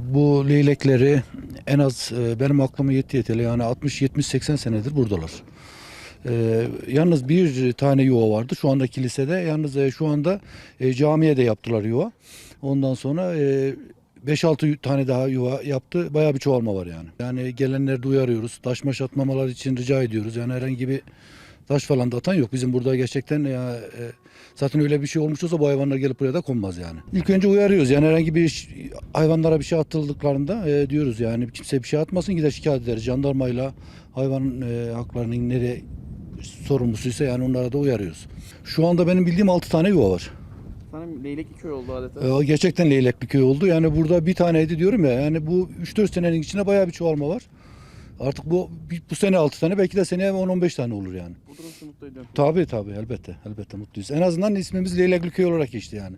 Bu leylekleri en az e, benim aklıma yetti yeteli yani 60-70-80 senedir buradalar. E, yalnız bir tane yuva vardı şu anda kilisede. Yalnız e, şu anda e, camiye de yaptılar yuva. Ondan sonra e, 5-6 tane daha yuva yaptı. Bayağı bir çoğalma var yani. Yani gelenleri de uyarıyoruz. Taş maş atmamalar için rica ediyoruz. Yani herhangi bir taş falan da atan yok. Bizim burada gerçekten ya, e, zaten öyle bir şey olmuş olsa bu hayvanlar gelip buraya da konmaz yani. İlk önce uyarıyoruz. Yani herhangi bir hayvanlara bir şey atıldıklarında e, diyoruz yani kimse bir şey atmasın gider şikayet ederiz. Jandarmayla hayvan e, haklarının nereye sorumlusuysa yani onlara da uyarıyoruz. Şu anda benim bildiğim 6 tane yuva var. Sanırım Leylekli köy oldu adeta. Ee, gerçekten leylek bir köy oldu. Yani burada bir taneydi diyorum ya. Yani bu 3-4 senenin içinde bayağı bir çoğalma var. Artık bu bu sene 6 tane belki de seneye 10-15 tane olur yani. Bu durum sizi mutlu ediyor. Tabii tabii elbette elbette mutluyuz. En azından ismimiz Leylekli Köy olarak geçti yani.